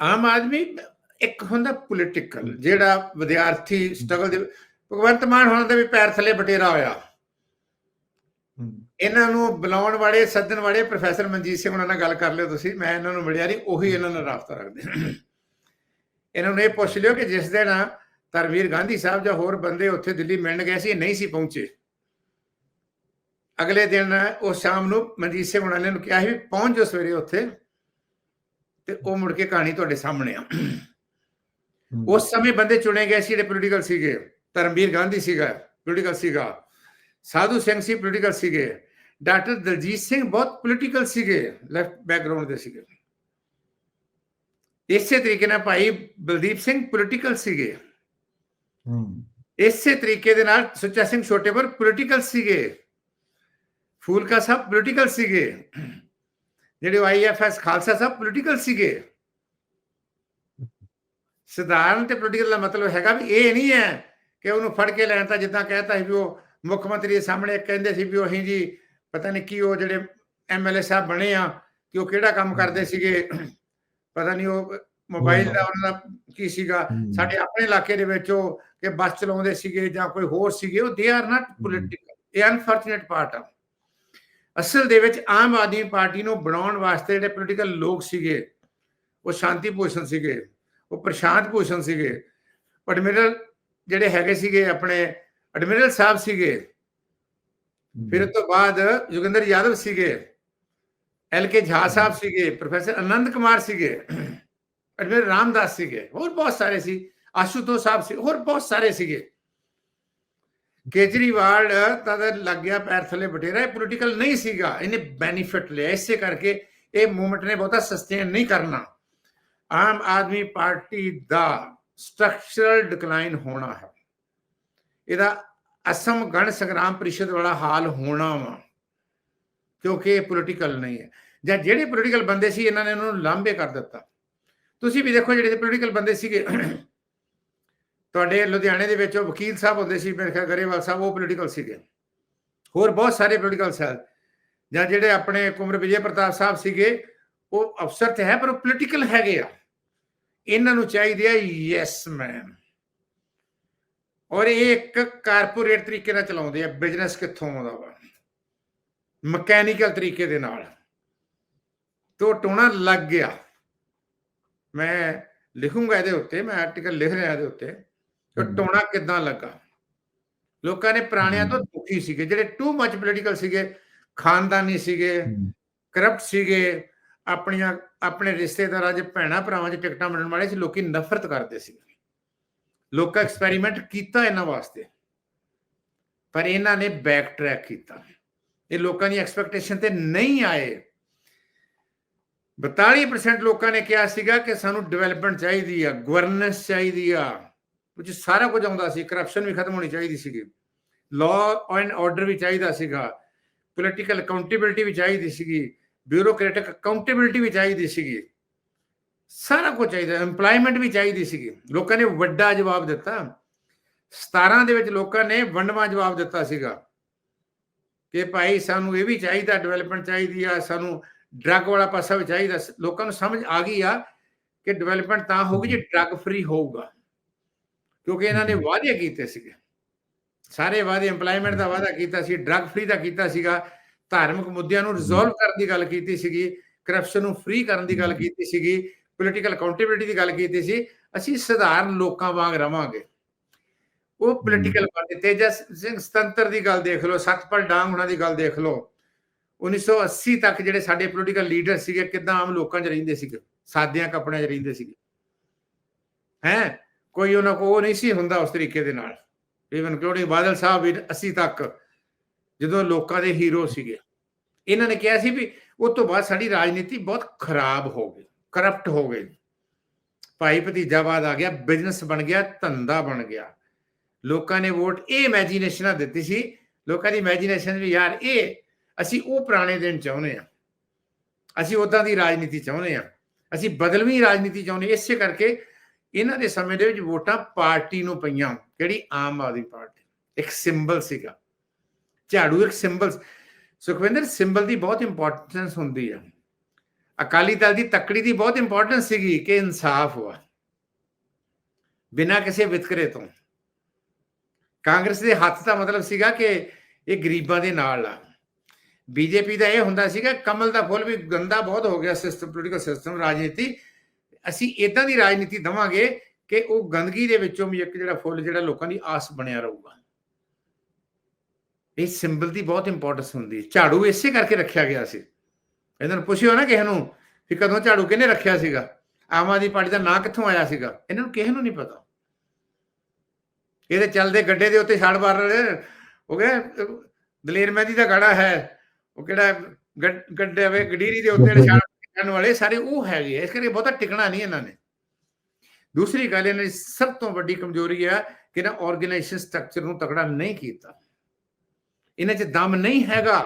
ਆਮ ਆਦਮੀ ਇੱਕ ਹੁੰਦਾ ਪੋਲੀਟੀਕਲ ਜਿਹੜਾ ਵਿਦਿਆਰਥੀ ਸਟਰਗਲ ਦੇ ਭਗਵੰਤ ਮਾਨ ਹੋਣਾ ਦੇ ਵੀ ਪੈਰ ਥੱਲੇ ਬਟੇਰਾ ਹੋਇਆ। ਇਹਨਾਂ ਨੂੰ ਬੁਲਾਉਣ ਵਾਲੇ ਸੱਦਣ ਵਾਲੇ ਪ੍ਰੋਫੈਸਰ ਮਨਜੀਤ ਸਿੰਘ ਉਹਨਾਂ ਨਾਲ ਗੱਲ ਕਰ ਲਿਓ ਤੁਸੀਂ ਮੈਂ ਇਹਨਾਂ ਨੂੰ ਮਿਲਿਆ ਨਹੀਂ ਉਹੀ ਇਹਨਾਂ ਨਾਲ ਰਾਬਤਾ ਰੱਖਦੇ ਇਹਨਾਂ ਨੂੰ ਇਹ ਪੁੱਛ ਲਿਓ ਕਿ ਜਿਸ ਦਿਨ ਤਰਵੀਰ ਗਾਂਧੀ ਸਾਹਿਬ ਜਾਂ ਹੋਰ ਬੰਦੇ ਉੱਥੇ ਦਿੱਲੀ ਮਿਲਣ ਗਏ ਸੀ ਨਹੀਂ ਸੀ ਪਹੁੰਚੇ। ਅਗਲੇ ਦਿਨ ਉਹ ਸ਼ਾਮ ਨੂੰ ਮਨਜੀਤ ਸਿੰਘ ਉਹਨਾਂ ਨੇ ਕਿਹਾ ਸੀ ਵੀ ਪਹੁੰਚ ਜਾਓ ਸਵੇਰੇ ਉੱਥੇ। ਤੇ ਉਹ ਮੁੜ ਕੇ ਕਹਾਣੀ ਤੁਹਾਡੇ ਸਾਹਮਣੇ ਆ। ਉਸ ਸਮੇਂ ਬੰਦੇ ਚੁਣੇ ਗਏ ਸੀ ਜਿਹੜੇ ਪੋਲੀਟੀਕਲ ਸੀਗੇ। ਧਰਮਵੀਰ ਗਾਂਧੀ ਸੀਗਾ ਪੋਲੀਟੀਕਲ ਸੀਗਾ। ਸਾਧੂ ਸਿੰਘ ਸੀ ਪੋਲੀਟੀਕਲ ਸੀਗੇ। ਡਾਕਟਰ ਦਲਜੀਤ ਸਿੰਘ ਬਹੁਤ ਪੋਲੀਟੀਕਲ ਸੀਗੇ ਲੈਫਟ ਬੈਕਗ੍ਰਾਉਂਡ ਦੇ ਸੀਗੇ। ਇਸੇ ਤਰੀਕੇ ਨਾਲ ਭਾਈ ਬਲਦੀਪ ਸਿੰਘ ਪੋਲੀਟੀਕਲ ਸੀਗੇ। ਇਸੇ ਤਰੀਕੇ ਦੇ ਨਾਲ ਸੁੱਚਾ ਸਿੰਘ ਛੋਟੇਪੁਰ ਪੋਲੀਟੀਕਲ ਸੀਗੇ। ਫੂਲਕਾ ਸਾਹਿਬ ਪੋਲੀਟੀਕਲ ਸੀਗੇ। ਜਿਹੜੇ ਆਈਐਫਐਸ ਖਾਲਸਾ ਸਾਹਿਬ ਪੋਲੀਟੀਕਲ ਸੀਗੇ। ਸਧਾਰਨ ਤੇ ਪੋਲੀਟੀਕਲ ਦਾ ਮਤਲਬ ਹੈਗਾ ਵੀ ਇਹ ਨਹੀਂ ਹੈ ਕਿ ਉਹਨੂੰ ਫੜ ਕੇ ਲੈਣ ਤਾਂ ਜਿੱਦਾਂ ਕਹਿਤਾ ਸੀ ਵੀ ਉਹ ਮੁੱਖ ਮੰਤਰੀ ਦੇ ਸਾਹਮਣੇ ਕਹਿੰਦੇ ਸੀ ਵੀ ਉਹ ਜੀ ਪਤਾ ਨਹੀਂ ਕੀ ਉਹ ਜਿਹੜੇ ਐਮਐਲਏ ਸਾਹਿਬ ਬਣੇ ਆ ਕਿ ਉਹ ਕਿਹੜਾ ਕੰਮ ਕਰਦੇ ਸੀਗੇ। ਪਤਾ ਨਹੀਂ ਉਹ ਮੋਬਾਈਲ ਦਾ ਉਹਨਾਂ ਦਾ ਕੀ ਸੀਗਾ। ਸਾਡੇ ਆਪਣੇ ਇਲਾਕੇ ਦੇ ਵਿੱਚ ਉਹ ਕਿ ਬੱਸ ਚਲਾਉਂਦੇ ਸੀਗੇ ਜਾਂ ਕੋਈ ਹੋਰ ਸੀਗੇ ਉਹ ਦੇ ਆਰ ਨਾਟ ਪੋਲੀਟੀਕਲ ਇਹ ਅਨਫੋਰਚੂਨੇਟ ਪਾਰਟ ਆ। ਅਸਲ ਦੇ ਵਿੱਚ ਆਮ ਆਦਮੀ ਪਾਰਟੀ ਨੂੰ ਬਣਾਉਣ ਵਾਸਤੇ ਜਿਹੜੇ ਪੋਲੀਟੀਕਲ ਲੋਕ ਸੀਗੇ ਉਹ ਸ਼ਾਂਤੀ ਭੂਸ਼ਣ ਸੀਗੇ ਉਹ ਪ੍ਰਸ਼ਾਂਤ ਭੂਸ਼ਣ ਸੀਗੇ। ਐਡਮਿਰਲ ਜਿਹੜੇ ਹੈਗੇ ਸੀਗੇ ਆਪਣੇ ਐਡਮਿਰਲ ਸਾਹਿਬ ਸੀਗੇ। ਫਿਰ ਉਸ ਤੋਂ ਬਾਅਦ ਜੋਗਿੰਦਰ ਯਾਦਵ ਸੀਗੇ। ਐਲ ਕੇ ਝਾ ਸਾਹਿਬ ਸੀਗੇ ਪ੍ਰੋਫੈਸਰ ਆਨੰਦ ਕੁਮਾਰ ਸੀਗੇ। ਐਡਮਿਰਲ ਰਾਮਦਾਸ ਸੀਗੇ। ਹੋਰ ਬਹੁਤ ਸਾਰੇ ਸੀ। ਆਸ਼ੂਤੋਸ਼ ਸਾਹਿਬ ਸੀ ਹੋਰ ਬਹੁਤ ਸਾਰੇ ਸੀਗੇ। ਕੇਜਰੀਵਾਲ ਤਾਂ ਲੱਗ ਗਿਆ ਪੈਰ ਥੱਲੇ ਬਟੇਰਾ, ਇਹ ਪੋਲੀਟੀਕਲ ਨਹੀਂ ਸੀਗਾ। ਇਹਨੇ ਬੈਨੀਫਿਟ ਲਿਆ। ਇਸੇ ਕਰਕੇ ਇਹ ਮੂਵਮੈਂਟ ਨੇ ਬਹੁਤਾ ਸਸਟੇਨ ਨਹੀਂ ਕਰਨਾ। ਆਮ ਆਦਮੀ ਪਾਰਟੀ ਦਾ ਸਟਰਕਚਰਲ ਡਿਕਲਾਈਨ ਹੋਣਾ ਹੈ। ਇਹਦਾ ਅਸਮ ਗਣ ਸੰਗਰਾਮ ਪਰਿਸ਼ਦ ਵਾਲਾ ਹਾਲ ਹੋਣਾ ਵਾ, ਕਿਉਂਕਿ ਇਹ ਪੋਲੀਟੀਕਲ ਨਹੀਂ ਹੈ। ਜਾਂ ਜਿਹੜੇ ਪੋਲੀਟੀਕਲ ਬੰਦੇ ਸੀ, ਇਹਨਾਂ ਨੇ ਉਹਨਾਂ ਨੂੰ ਲਾਂਬੇ ਕਰ ਦਿੱਤਾ। ਤੁਸੀਂ ਵੀ ਦੇਖੋ ਜਿਹੜੇ ਪੋਲੀਟੀਕਲ ਬੰਦੇ ਸੀਗੇ ਤੁਹਾਡੇ ਲੁਧਿਆਣੇ ਦੇ ਵਿੱਚ ਉਹ ਵਕੀਲ ਸਾਹਿਬ ਹੁੰਦੇ ਸੀ, ਮੇਰੇ ਖਿਆਲ ਗਰੇਵਾਲ ਸਾਹਿਬ, ਉਹ ਪੋਲੀਟੀਕਲ ਸੀਗੇ। ਹੋਰ ਬਹੁਤ ਸਾਰੇ ਪੋਲੀਟੀਕਲ ਸਾਹਿਬ ਜਾਂ ਜਿਹੜੇ ਆਪਣੇ ਕੁਮਰ ਵਿਜੇ ਪ੍ਰਤਾਪ ਸਾਹਿਬ ਸੀਗੇ, ਉਹ ਅਫਸਰ ਤੇ ਹੈ, ਪਰ ਉਹ ਪੋਲੀਟੀਕਲ ਹੈਗੇ ਆ। ਇਹਨਾਂ ਨੂੰ ਚਾਹੀਦੇ ਆ ਯੈਸ ਮੈਨ ਔਰ ਇਹ ਇੱਕ ਕਾਰਪੋਰੇਟ ਤਰੀਕੇ ਨਾਲ ਚਲਾਉਂਦੇ ਆ ਬਿਜ਼ਨਸ ਕਿੱਥੋਂ ਆਉਂਦਾ ਵਾ? ਮਕੈਨੀਕਲ ਤਰੀਕੇ ਦੇ ਨਾਲ। ਤੋ ਟੋਣਾ ਲੱਗ ਗਿਆ। ਮੈਂ ਲਿਖੂੰਗਾ ਇਹਦੇ ਉੱਤੇ, ਮੈਂ ਆਰਟੀਕਲ ਲਿਖ ਰਿਹਾ ਇਹਦੇ ਉੱਤੇ। ਟੋਣਾ ਕਿੱਦਾਂ ਲੱਗਾ? ਲੋਕਾਂ ਨੇ ਪੁਰਾਣਿਆਂ ਤੋਂ ਦੁਖੀ ਸੀਗੇ ਜਿਹੜੇ ਟੂ ਮੱਚ ਪੋਲੀਟੀਕਲ ਸੀਗੇ ਖਾਨਦਾਨੀ ਸੀਗੇ ਕਰਪਟ ਸੀਗੇ ਆਪਣੀਆਂ ਆਪਣੇ ਰਿਸ਼ਤੇਦਾਰਾਂ ਦੇ ਭੈਣਾ ਭਰਾਵਾਂ 'ਚ ਟਿਕਟਾਂ ਵੰਡਣ ਵਾਲੇ ਸੀ ਲੋਕੀ ਨਫ਼ਰਤ ਕਰਦੇ ਸੀ। ਲੋਕਾਂ ਐਕਸਪੈਰੀਮੈਂਟ ਕੀਤਾ ਇਹਨਾਂ ਵਾਸਤੇ। ਪਰ ਇਹਨਾਂ ਨੇ ਬੈਕ ਟਰੈਕ ਕੀਤਾ। ਇਹ ਲੋਕਾਂ ਦੀ ਐਕਸਪੈਕਟੇਸ਼ਨ ਤੇ ਨਹੀਂ ਆਏ। 42% ਲੋਕਾਂ ਨੇ ਕਿਹਾ ਸੀਗਾ ਕਿ ਸਾਨੂੰ ਡਿਵੈਲਪਮੈਂਟ ਚਾਹੀਦੀ ਆ ਗਵਰਨੈਂਸ ਚਾਹੀਦੀ ਆ। ਵਿੱਚ ਸਾਰਾ ਕੁਝ ਆਉਂਦਾ ਸੀ ਕਰਪਸ਼ਨ ਵੀ ਖਤਮ ਹੋਣੀ ਚਾਹੀਦੀ ਸੀਗੀ। ਲਾਅ ਐਂਡ ਆਰਡਰ ਵੀ ਚਾਹੀਦਾ ਸੀਗਾ। ਪੋਲੀਟੀਕਲ ਅਕਾਊਂਟੇਬਿਲਟੀ ਵੀ ਚਾਹੀਦੀ ਸੀਗੀ। ਬਿਊਰੋਕ੍ਰੈਟਿਕ ਅਕਾਊਂਟੇਬਿਲਟੀ ਵੀ ਚਾਹੀਦੀ ਸੀਗੀ। ਸਾਰਾ ਕੁਝ ਚਾਹੀਦਾ ਏਮਪਲੋਇਮੈਂਟ ਵੀ ਚਾਹੀਦੀ ਸੀਗੀ। ਲੋਕਾਂ ਨੇ ਵੱਡਾ ਜਵਾਬ ਦਿੱਤਾ। 17 ਦੇ ਵਿੱਚ ਲੋਕਾਂ ਨੇ ਵੰਡਵਾ ਜਵਾਬ ਦਿੱਤਾ ਸੀਗਾ ਕਿ ਭਾਈ ਸਾਨੂੰ ਇਹ ਵੀ ਚਾਹੀਦਾ ਡਿਵੈਲਪਮੈਂਟ ਚਾਹੀਦੀ ਆ ਸਾਨੂੰ ਡਰੱਗ ਵਾਲਾ ਪਾਸਾ ਵੀ ਚਾਹੀਦਾ। ਲੋਕਾਂ ਨੂੰ ਸਮਝ ਆ ਗਈ ਆ ਕਿ ਡਿਵੈਲਪਮੈਂਟ ਤਾਂ ਹੋਊਗੀ ਜੇ ਡਰੱਗ ਫ੍ਰੀ ਹੋਊਗਾ। ਕਿਉਂਕਿ ਇਹਨਾਂ ਨੇ ਵਾਅਦੇ ਕੀਤੇ ਸੀਗੇ। ਸਾਰੇ ਵਾਅਦੇ ਏਮਪਲੋਇਮੈਂਟ ਦਾ ਵਾਅਦਾ ਕੀਤਾ ਸੀ ਡਰੱਗ ਫ੍ਰੀ ਦਾ ਕੀਤਾ ਸੀਗਾ ਧਾਰਮਿਕ ਮੁੱਦਿਆਂ ਨੂੰ ਰਿਜ਼ੋਲਵ ਕਰਨ ਦੀ ਗੱਲ ਕੀਤੀ ਸੀਗੀ ਕਰਪਸ਼ਨ ਨੂੰ ਫ੍ਰੀ ਕਰਨ ਦੀ ਗੱਲ ਕੀਤੀ ਸੀਗੀ ਪੋਲੀਟੀਕਲ ਅਕਾਊਂਟੇਬਿਲਟੀ ਦੀ ਗੱਲ ਕੀਤੀ ਸੀ। ਅਸੀਂ ਸਧਾਰਨ ਲੋਕਾਂ ਵਾਂਗ ਰਵਾਂਗੇ। ਉਹ ਪੋਲੀਟੀਕਲ ਬੰਦੇ ਤੇਜਸ ਸਿੰਘ ਸਤੰਤਰ ਦੀ ਗੱਲ ਦੇਖ ਲਓ ਸਤਪਾਲ ਡਾਂਗ ਉਹਨਾਂ ਦੀ ਗੱਲ ਦੇਖ ਲਓ। 1980 ਤੱਕ ਜਿਹੜੇ ਸਾਡੇ ਪੋਲੀਟੀਕਲ ਲੀਡਰ ਸੀਗੇ ਕਿਦਾਂ ਆਮ ਲੋਕਾਂ 'ਚ ਰਹਿੰਦੇ ਸੀਗੇ ਸਾਦਿਆਂ ਕੱਪੜਿਆਂ 'ਚ ਰਹਿੰਦੇ ਸੀਗੇ। ਹੈ? ਕੋਈ ਉਹਨਾਂ ਕੋ ਉਹ ਨਹੀਂ ਸੀ ਹੁੰਦਾ ਉਸ ਤਰੀਕੇ ਦੇ ਨਾਲ। ਇਵਨ ਕਿਉਂ ਬਾਦਲ ਸਾਹਿਬ ਵੀ 80 ਤੱਕ ਜਦੋਂ ਲੋਕਾਂ ਦੇ ਹੀਰੋ ਸੀਗੇ, ਇਹਨਾਂ ਨੇ ਕਿਹਾ ਸੀ ਵੀ ਉਸ ਤੋਂ ਬਾਅਦ ਸਾਡੀ ਰਾਜਨੀਤੀ ਬਹੁਤ ਖਰਾਬ ਹੋ ਗਈ ਕਰਪਟ ਹੋ ਗਈ। ਭਾਈ ਭਤੀਜਾਵਾਦ ਆ ਗਿਆ ਬਿਜ਼ਨਸ ਬਣ ਗਿਆ, ਧੰਦਾ ਬਣ ਗਿਆ। ਲੋਕਾਂ ਨੇ ਵੋਟ ਇਹ ਇਮੇਜਿਨੇਸ਼ਨਾਂ ਦਿੱਤੀ ਸੀ, ਲੋਕਾਂ ਦੀ ਇਮੇਜਿਨੇਸ਼ਨ ਵੀ ਯਾਰ ਇਹ ਅਸੀਂ ਉਹ ਪੁਰਾਣੇ ਦਿਨ ਚਾਹੁੰਦੇ ਆ ਅਸੀਂ ਉਦਾਂ ਦੀ ਰਾਜਨੀਤੀ ਚਾਹੁੰਦੇ ਆ ਅਸੀਂ ਬਦਲਵੀਂ ਰਾਜਨੀਤੀ ਚਾਹੁੰਦੇ ਇਸੇ ਕਰਕੇ ਇਹਨਾਂ ਦੇ ਸਮੇਂ ਦੇ ਵਿੱਚ ਵੋਟਾਂ ਪਾਰਟੀ ਨੂੰ ਪਈਆਂ ਕਿਹੜੀ ਆਮ ਆਦਮੀ ਪਾਰਟੀ? ਇੱਕ ਸਿੰਬਲ ਸੀਗਾ। ਝਾੜੂ ਇੱਕ ਸਿੰਬਲ ਸੁਖਵਿੰਦਰ ਸਿੰਬਲ ਦੀ ਬਹੁਤ ਇੰਪੋਰਟੈਂਸ ਹੁੰਦੀ ਆ। ਅਕਾਲੀ ਦਲ ਦੀ ਤੱਕੜੀ ਦੀ ਬਹੁਤ ਇੰਪੋਰਟੈਂਸ ਸੀਗੀ ਕਿ ਇਨਸਾਫ ਹੋਆ। ਬਿਨਾਂ ਕਿਸੇ ਵਿਤਕਰੇ ਤੋਂ। ਕਾਂਗਰਸ ਦੇ ਹੱਥ ਦਾ ਮਤਲਬ ਸੀਗਾ ਕਿ ਇਹ ਗਰੀਬਾਂ ਦੇ ਨਾਲ ਆ। ਬੀਜੇਪੀ ਦਾ ਇਹ ਹੁੰਦਾ ਸੀਗਾ, ਕਮਲ ਦਾ ਫੁੱਲ ਵੀ ਗੰਦਾ ਬਹੁਤ ਹੋ ਗਿਆ ਸਿਸਟਮ ਪੋਲੀਟੀਕਲ ਸਿਸਟਮ ਰਾਜਨੀਤੀ। ਅਸੀਂ ਇਦਾਂ ਦੀ ਰਾਜਨੀਤੀ ਦਵਾਂਗੇ ਕਿ ਉਹ ਗੰਦਗੀ ਦੇ ਵਿੱਚੋਂ ਵੀ ਇੱਕ ਜਿਹੜਾ ਫੁੱਲ ਜਿਹੜਾ ਲੋਕਾਂ ਦੀ ਆਸ ਬਣਿਆ ਰਹੂਗਾ। ਇਹ ਸਿੰਬਲ ਦੀ ਬਹੁਤ ਇੰਪੋਰਟੈਂਸ ਹੁੰਦੀ ਹੈ। ਝਾੜੂ ਇਸੇ ਕਰਕੇ ਰੱਖਿਆ ਗਿਆ ਸੀ। ਇਹਨਾਂ ਨੂੰ ਪੁੱਛਿਓ ਨਾ ਕਿਸੇ ਨੂੰ ਕਿ ਕਦੋਂ ਝਾੜੂ ਕਿਹਨੇ ਰੱਖਿਆ ਸੀਗਾ? ਆਮ ਆਦਮੀ ਪਾਰਟੀ ਦਾ ਨਾਂ ਕਿੱਥੋਂ ਆਇਆ ਸੀਗਾ? ਇਹਨਾਂ ਨੂੰ ਕਿਸੇ ਨੂੰ ਨਹੀਂ ਪਤਾ। ਇਹਦੇ ਚੱਲਦੇ ਗੱਡੇ ਦੇ ਉੱਤੇ ਛਾੜ ਮਾਰ ਰਹੇ ਹੋ ਗਿਆ ਦਲੇਰ ਮਹਿੰਦੀ ਦਾ ਗਾਣਾ ਹੈ। ਉਹ ਕਿਹੜਾ ਗੱਡੇ ਵੇ ਗਡੀਰੀ ਦੇ ਉੱਤੇ ਛਾੜ ਕਰਨ ਵਾਲੇ ਸਾਰੇ ਉਹ ਹੈਗੇ ਇਸ ਕਰਕੇ ਬਹੁਤਾ ਟਿਕਣਾ ਨਹੀਂ ਇਹਨਾਂ ਨੇ। ਦੂਸਰੀ ਗੱਲ, ਇਹਨਾਂ ਦੀ ਸਭ ਤੋਂ ਵੱਡੀ ਕਮਜ਼ੋਰੀ ਹੈ ਕਿ ਨਾ ਆਰਗੇਨਾਈਜੇਸ਼ਨ ਸਟਰਕਚਰ ਨੂੰ ਤਕੜਾ ਨਹੀਂ ਕੀਤਾ। ਇਹਨਾਂ 'ਚ ਦਮ ਨਹੀਂ ਹੈਗਾ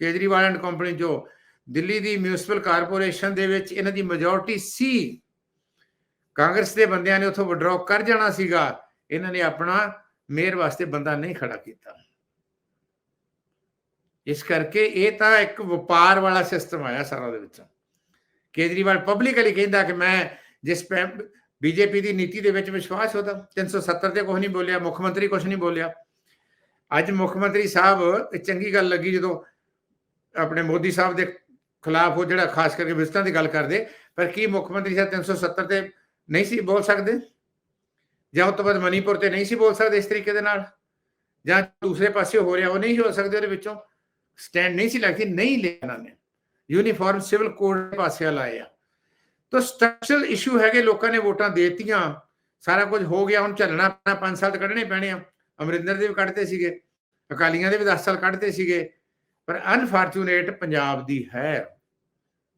ਕੇਜਰੀਵਾਲ ਐਂਡ ਕੰਪਨੀ ਜੋ ਦਿੱਲੀ ਦੀ ਮਿਊਨਿਸਪਲ ਕਾਰਪੋਰੇਸ਼ਨ ਦੇ ਵਿੱਚ ਇਹਨਾਂ ਦੀ ਮੈਜੋਰਟੀ ਸੀ। ਕਾਂਗਰਸ ਦੇ ਬੰਦਿਆਂ ਨੇ ਉੱਥੋਂ ਵਿਡਰਾਅ ਕਰ ਜਾਣਾ ਸੀਗਾ। ਇਹਨਾਂ ਨੇ ਆਪਣਾ ਮੇਅਰ ਵਾਸਤੇ ਬੰਦਾ ਨਹੀਂ ਖੜਾ ਕੀਤਾ। ਇਸ ਕਰਕੇ ਇਹ ਤਾਂ ਇੱਕ ਵਪਾਰ ਵਾਲਾ ਸਿਸਟਮ ਆਇਆ ਸਾਰਾ ਦੇ ਵਿੱਚ। ਕੇਜਰੀਵਾਲ ਪਬਲਿਕਲੀ ਕਹਿੰਦਾ ਕਿ ਮੈਂ ਜਿਸ ਬੀਜੇਪੀ ਦੀ ਨੀਤੀ ਦੇ ਵਿੱਚ ਵਿਸ਼ਵਾਸ ਉਹਦਾ 370 ਤੇ ਕੁਝ ਨਹੀਂ ਬੋਲਿਆ, ਮੁੱਖ ਮੰਤਰੀ ਕੁਝ ਨਹੀਂ ਬੋਲਿਆ। ਅੱਜ ਮੁੱਖ ਮੰਤਰੀ ਸਾਹਿਬ ਚੰਗੀ ਗੱਲ ਲੱਗੀ ਜਦੋਂ ਆਪਣੇ ਮੋਦੀ ਸਾਹਿਬ ਦੇ ਖਿਲਾਫ ਉਹ ਜਿਹੜਾ ਖਾਸ ਕਰਕੇ ਵਿਸਤਾਂ ਦੀ ਗੱਲ ਕਰਦੇ, ਪਰ ਕੀ ਮੁੱਖ ਮੰਤਰੀ ਸਾਹਿਬ 370 ਤੇ ਨਹੀਂ ਸੀ ਬੋਲ ਸਕਦੇ? ਜਾਂ ਉਹ ਤੋਂ ਬਾਅਦ ਮਨੀਪੁਰ ਤੇ ਨਹੀਂ ਸੀ ਬੋਲ ਸਕਦੇ ਇਸ ਤਰੀਕੇ ਦੇ ਨਾਲ? ਜਾਂ ਦੂਸਰੇ ਪਾਸੇ ਹੋ ਰਿਹਾ, ਉਹ ਨਹੀਂ ਹੋ ਸਕਦੇ ਉਹਦੇ ਵਿੱਚੋਂ? ਸਟੈਂਡ ਨਹੀਂ ਸੀ ਲੱਗਦੀ, ਨਹੀਂ ਲਿਆ ਨੇ। ਯੂਨੀਫਾਰਮ ਸਿਵਲ ਕੋਡ ਪਾਸੇ ਆ। ਤਾਂ ਸਟਰਕਚਰਲ ਇਸ਼ੂ ਹੈਗੇ, ਲੋਕਾਂ ਨੇ ਵੋਟਾਂ ਦੇਤੀਆਂ। ਸਾਰਾ ਕੁਝ ਹੋ ਗਿਆ, ਹੁਣ ਚੱਲਣਾ ਪੈਣਾ 5 ਸਾਲ ਕੱਢਣੇ ਪੈਣੇ ਆ। ਅਮਰਿੰਦਰ ਦੇ ਵੀ ਕੱਢਦੇ ਸੀਗੇ, ਅਕਾਲੀਆਂ ਦੇ ਵੀ 10 ਸਾਲ ਕੱਢਦੇ ਸੀਗੇ। ਪਰ ਅਨਫੋਰਚੂਨੇਟ ਪੰਜਾਬ ਦੀ ਹੈ।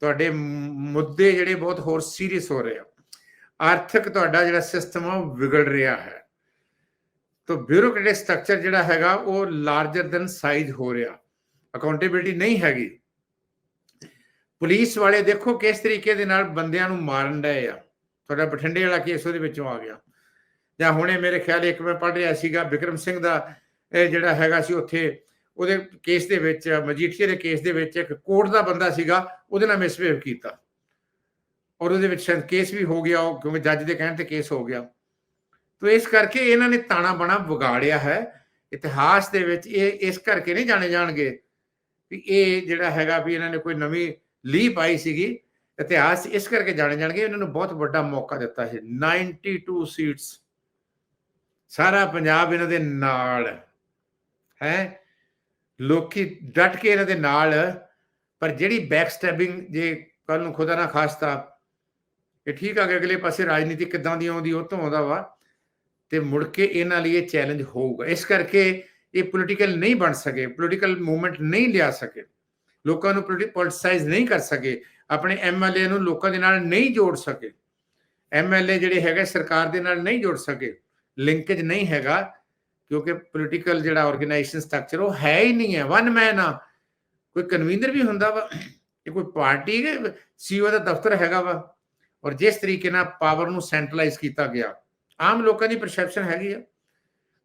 ਤੁਹਾਡੇ ਮੁੱਦੇ ਜਿਹੜੇ ਬਹੁਤ ਹੋਰ ਸੀਰੀਅਸ ਹੋ ਰਹੇ ਆ। ਆਰਥਿਕ ਤੁਹਾਡਾ ਜਿਹੜਾ ਸਿਸਟਮ ਆ, ਉਹ ਵਿਗੜ ਰਿਹਾ ਹੈ। ਤਾਂ ਬਿਊਰੋਕ੍ਰੇਟਿਕ ਸਟਰਕਚਰ ਜਿਹੜਾ ਹੈਗਾ, ਉਹ ਲਾਰਜਰ ਦੈਨ ਸਾਈਜ਼ ਹੋ ਰਿਹਾ। ਅਕਾਊਂਟੇਬਿਲਟੀ ਨਹੀਂ ਹੈਗੀ। ਪੁਲਿਸ ਵਾਲੇ ਦੇਖੋ ਕਿਸ ਤਰੀਕੇ ਦੇ ਨਾਲ ਬੰਦਿਆਂ ਨੂੰ ਮਾਰਨ ਡਏ ਆ। ਤੁਹਾਡਾ ਬਠਿੰਡੇ ਵਾਲਾ ਕੇਸ ਉਹਦੇ ਵਿੱਚੋਂ ਆ ਗਿਆ। ਜਾਂ ਹੁਣੇ ਮੇਰੇ ਖਿਆਲ ਇੱਕ ਮੈਂ ਪੜ੍ਹ ਰਿਹਾ ਸੀਗਾ, ਵਿਕਰਮ ਸਿੰਘ ਦਾ ਜਿਹੜਾ ਹੈਗਾ ਸੀ ਉੱਥੇ, ਉਹਦੇ ਕੇਸ ਦੇ ਵਿੱਚ ਮਜੀਠੀਆ ਦੇ ਕੇਸ ਦੇ ਵਿੱਚ ਇੱਕ ਕੋਰਟ ਦਾ ਬੰਦਾ ਸੀਗਾ, ਉਹਦੇ ਨਾਲ ਮਿਸਬਿਹੇਵ ਕੀਤਾ। ਔਰ ਉਹਦੇ ਵਿੱਚ ਸ਼ਾਇਦ ਕੇਸ ਵੀ ਹੋ ਗਿਆ, ਉਹ ਕਿਉਂਕਿ ਜੱਜ ਦੇ ਕਹਿਣ ਤੇ ਕੇਸ ਹੋ ਗਿਆ। ਤੋ ਇਸ ਕਰਕੇ ਇਹਨਾਂ ਨੇ ਤਾਣਾ ਬਣਾ ਵਿਗਾੜਿਆ ਹੈ। ਇਤਿਹਾਸ ਦੇ ਵਿੱਚ ਇਹ ਇਸ ਕਰਕੇ ਨਹੀਂ ਜਾਣੇ ਜਾਣਗੇ ਵੀ ਇਹ ਜਿਹੜਾ ਹੈਗਾ ਵੀ ਇਹਨਾਂ ਨੇ ਕੋਈ ਨਵੀਂ ਲੀਪ ਆਈ ਸੀਗੀ, ਇਤਿਹਾਸ ਇਸ ਕਰਕੇ ਜਾਣੇ ਜਾਣਗੇ, ਇਹਨਾਂ ਨੂੰ ਬਹੁਤ ਵੱਡਾ ਮੌਕਾ ਦਿੱਤਾ ਹੈ 92 ਸੀਟਸ ਸਾਰਾ ਪੰਜਾਬ ਇਹਨਾਂ ਦੇ ਨਾਲ ਹੈ। ਲੋਕੀ ਡਟ ਕੇ ਇਹਨਾਂ ਦੇ ਨਾਲ, ਪਰ ਜਿਹੜੀ ਬੈਕ ਸਟੈਬਿੰਗ ਜੇ ਕੱਲ ਨੂੰ ਖੁਦਾ ਨਾ ਖਾਸਤਾ, ਇਹ ਠੀਕ ਆ ਕਿ ਅਗਲੇ ਪਾਸੇ ਰਾਜਨੀਤੀ ਕਿੱਦਾਂ ਦੀ ਆਉਂਦੀ, ਉਹ ਤੋਂ ਆਉਂਦਾ ਵਾ। ਤੇ ਮੁੜ ਕੇ ਇਹਨਾਂ ਲਈ ਇਹ ਚੈਲੰਜ ਹੋਊਗਾ। ਇਸ ਕਰਕੇ ਇਹ ਪੋਲੀਟੀਕਲ ਨਹੀਂ ਬਣ ਸਕੇ ਪੋਲੀਟੀਕਲ ਮੂਵਮੈਂਟ ਨਹੀਂ ਲਿਆ ਸਕੇ। ਲੋਕਾਂ ਨੂੰ ਪੋਲਿਟਿਸਾਈਜ਼ ਨਹੀਂ ਕਰ ਸਕੇ, ਆਪਣੇ ਐਮਐਲਏ ਨੂੰ ਲੋਕਾਂ ਦੇ ਨਾਲ ਨਹੀਂ ਜੋੜ ਸਕੇ ਐਮਐਲਏ ਜਿਹੜੇ ਹੈਗੇ ਸਰਕਾਰ ਦੇ ਨਾਲ ਨਹੀਂ ਜੋੜ ਸਕੇ, ਲਿੰਕੇਜ ਨਹੀਂ ਹੈਗਾ, ਕਿਉਂਕਿ ਪੋਲੀਟੀਕਲ ਜਿਹੜਾ ਆਰਗੇਨਾਈਜੇਸ਼ਨ ਸਟਰਕਚਰ ਉਹ ਹੈ ਹੀ ਨਹੀਂ ਹੈ, ਵਨ ਮੈਨ ਆ, ਕੋਈ ਕਨਵੀਨਰ ਵੀ ਹੁੰਦਾ ਵਾ, ਇਹ ਕੋਈ ਪਾਰਟੀ ਹੈ, ਸੀਓ ਦਾ ਦਫ਼ਤਰ ਹੈਗਾ ਵਾ, ਔਰ ਜਿਸ ਤਰੀਕੇ ਨਾਲ ਪਾਵਰ ਨੂੰ ਸੈਂਟਰਲਾਈਜ਼ ਕੀਤਾ ਗਿਆ, ਆਮ ਲੋਕਾਂ ਦੀ ਪਰਸੈਪਸ਼ਨ ਹੈਗੀ ਆ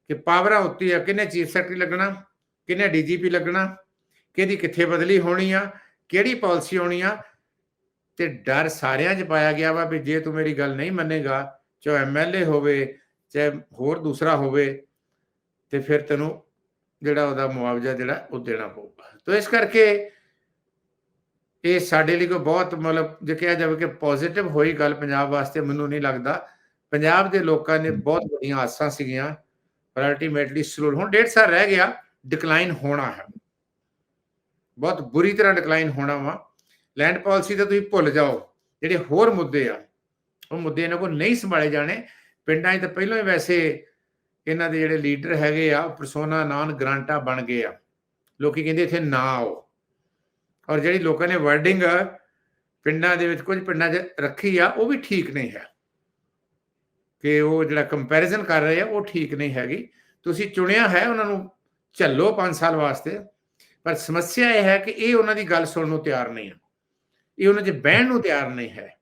ਕਿ ਪਾਵਰਾਂ ਉੱਤੇ ਆ, ਕਿੰਨੇ ਚੀਫ ਸੈਕਟਰੀ ਲੱਗਣਾ, ਕਿੰਨੇ ਡੀਜੀਪੀ ਲੱਗਣਾ ਕਿਹਦੀ ਕਿੱਥੇ ਬਦਲੀ ਹੋਣੀ ਆ, ਕਿਹੜੀ ਪਾਲਿਸੀ ਹੋਣੀ ਆ, ਤੇ ਡਰ ਸਾਰਿਆਂ 'ਚ ਪਾਇਆ ਗਿਆ ਵਾ ਵੀ ਜੇ ਤੂੰ ਮੇਰੀ ਗੱਲ ਨਹੀਂ ਮੰਨੇਗਾ, ਚਾਹੇ ਐਮਐਲਏ ਹੋਵੇ, ਚਾਹੇ ਹੋਰ ਦੂਸਰਾ ਹੋਵੇ, ਤੇ ਫਿਰ ਤੈਨੂੰ ਜਿਹੜਾ ਉਹਦਾ ਮੁਆਵਜ਼ਾ ਜਿਹੜਾ ਉਹ ਦੇਣਾ ਪਊਗਾ। ਤਾਂ ਇਸ ਕਰਕੇ ਇਹ ਸਾਡੇ ਲਈ ਕੋਈ ਬਹੁਤ ਮਤਲਬ ਜੇ ਕਿਹਾ ਜਾਵੇ ਕਿ ਪੋਜ਼ਿਟਿਵ ਹੋਈ ਗੱਲ ਪੰਜਾਬ ਵਾਸਤੇ ਮੈਨੂੰ ਨਹੀਂ ਲੱਗਦਾ। ਪੰਜਾਬ ਦੇ ਲੋਕਾਂ ਨੇ ਬਹੁਤ ਵੱਡੀਆਂ ਆਸਾਂ ਸੀਗੀਆਂ, ਪਰ ਅਲਟੀਮੇਟਲੀ ਸਲੋ ਹੁਣ ਡੇਢ ਸਾਲ ਰਹਿ ਗਿਆ ਡਿਕਲਾਈਨ ਹੋਣਾ ਹੈ। ਬਹੁਤ ਬੁਰੀ ਤਰ੍ਹਾਂ ਡਿਕਲਾਈਨ ਹੋਣਾ ਵਾ। ਲੈਂਡ ਪਾਲਿਸੀ ਤਾਂ ਤੁਸੀਂ ਭੁੱਲ ਜਾਓ। ਜਿਹੜੇ ਹੋਰ ਮੁੱਦੇ ਆ, ਉਹ ਮੁੱਦੇ ਇਹਨਾਂ ਕੋਲ ਨਹੀਂ ਸੰਭਾਲੇ ਜਾਣੇ। ਪਿੰਡਾਂ 'ਚ ਤਾਂ ਪਹਿਲਾਂ ਹੀ ਵੈਸੇ ਇਹਨਾਂ ਦੇ ਜਿਹੜੇ ਲੀਡਰ ਹੈਗੇ ਆ ਪਰਸੋਨਾ ਨਾਨ ਗ੍ਰਾਂਟਾ ਬਣ ਗਏ ਆ। ਲੋਕੀ ਕਹਿੰਦੇ ਇੱਥੇ ਨਾ ਆਓ। ਔਰ ਜਿਹੜੀ ਲੋਕਾਂ ਨੇ ਵਰਡਿੰਗ ਪਿੰਡਾਂ ਦੇ ਵਿੱਚ, ਕੁਝ ਪਿੰਡਾਂ 'ਚ ਰੱਖੀ ਆ, ਉਹ ਵੀ ਠੀਕ ਨਹੀਂ ਹੈ। ਕਿ ਉਹ ਜਿਹੜਾ ਕੰਪੈਰੀਜ਼ਨ ਕਰ ਰਹੇ ਆ, ਉਹ ਠੀਕ ਨਹੀਂ ਹੈਗੀ। ਤੁਸੀਂ ਚੁਣਿਆ ਹੈ ਉਹਨਾਂ ਨੂੰ ਝੱਲੋ 5 ਸਾਲ ਵਾਸਤੇ। ਪਰ ਸਮੱਸਿਆ ਇਹ ਹੈ ਕਿ ਇਹ ਉਹਨਾਂ ਦੀ ਗੱਲ ਸੁਣਨ ਨੂੰ ਤਿਆਰ ਨਹੀਂ ਹੈ। ਇਹ ਉਹਨਾਂ 'ਚ ਬਹਿਣ ਨੂੰ ਤਿਆਰ ਨਹੀਂ ਹੈ।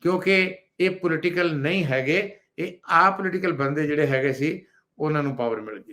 ਕਿਉਂਕਿ ਇਹ ਪੋਲੀਟੀਕਲ ਨਹੀਂ ਹੈਗੇ, ਇਹ ਆ ਪੋਲੀਟੀਕਲ ਬੰਦੇ ਜਿਹੜੇ ਹੈਗੇ ਸੀ, ਉਹਨਾਂ ਨੂੰ ਪਾਵਰ ਮਿਲ ਗਈ